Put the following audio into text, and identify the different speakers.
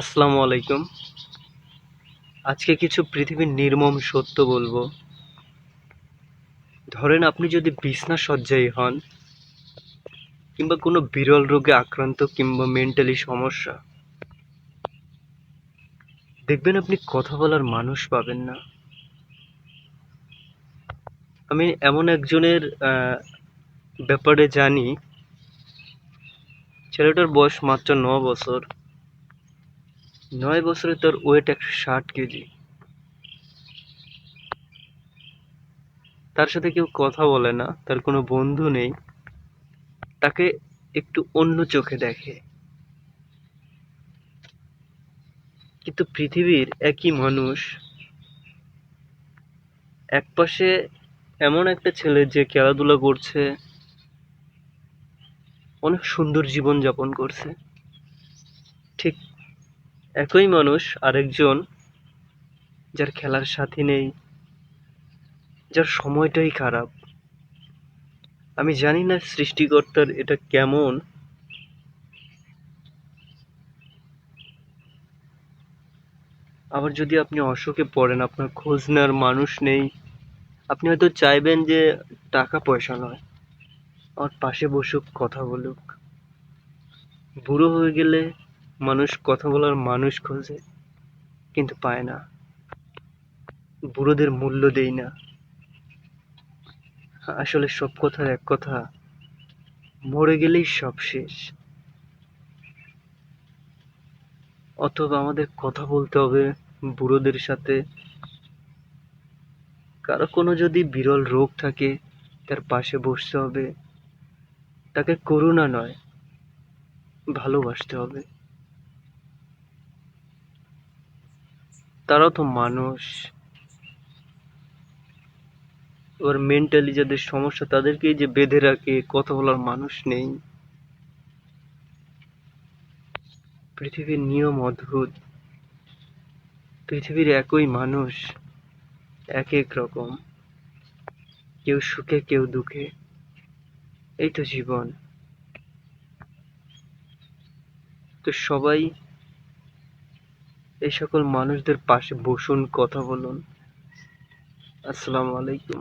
Speaker 1: আসসালামু আলাইকুম। আজকে কিছু পৃথিবীর নির্মম সত্য বলব। ধরেন আপনি যদি বিছনা সজ্জায়ী হন, কিংবা কোনো বিরল রোগে আক্রান্ত কিংবা মেন্টালি সমস্যা, দেখবেন আপনি কথা বলার মানুষ পাবেন না। আমি এমন একজনের ব্যাপারে জানি, ছেলেটার বয়স মাত্র ন বছর। নয় বছরে তার ওয়েট একশো ষাট কেজি। তার সাথে কেউ কথা বলে না, তার কোনো বন্ধু নেই। তাকে একটু অন্য চোখে দেখে। কিন্তু পৃথিবীর একই মানুষ, একপাশে এমন একটা ছেলে যে খেলাধুলা করছে, অনেক সুন্দর জীবন যাপন করছে। একই মানুষ, আরেকজন যার খেলার সাথী নেই, যার সময়টাই খারাপ। আমি জানি না সৃষ্টিকর্তার এটা কেমন। আবার যদি আপনি অসুখে পড়েন, আপনার খোঁজ নেওয়ার মানুষ নেই, আপনি হয়তো চাইবেন যে টাকা পয়সা নয়। আমার পাশে বসুক, কথা বলুক। বুড়ো হয়ে গেলে মানুষ কথা বলার মানুষ খোঁজে, কিন্তু পায় না। বুড়োদের মূল্য দেই না। আসলে সব কথার এক কথা, মরে গেলেই সব শেষ। অথবা আমাদের কথা বলতে হবে বুড়োদের সাথে। কারও কোনো যদি বিরল রোগ থাকে, তার পাশে বসতে হবে। তাকে করুণা নয়, ভালোবাসতে হবে। তারাও তো মানুষ। এবার মেন্টালি যাদের সমস্যা, তাদেরকেই যে বেঁধে রাখে, কথা বলার মানুষ নেই। পৃথিবীর নিয়ম অদ্ভুত। পৃথিবীর একই মানুষ, এক এক রকম। কেউ সুখে, কেউ দুঃখে। এই তো জীবন। তো সবাই এই সকল মানুষদের পাশে বসুন কথা বলুন। আসসালামু আলাইকুম।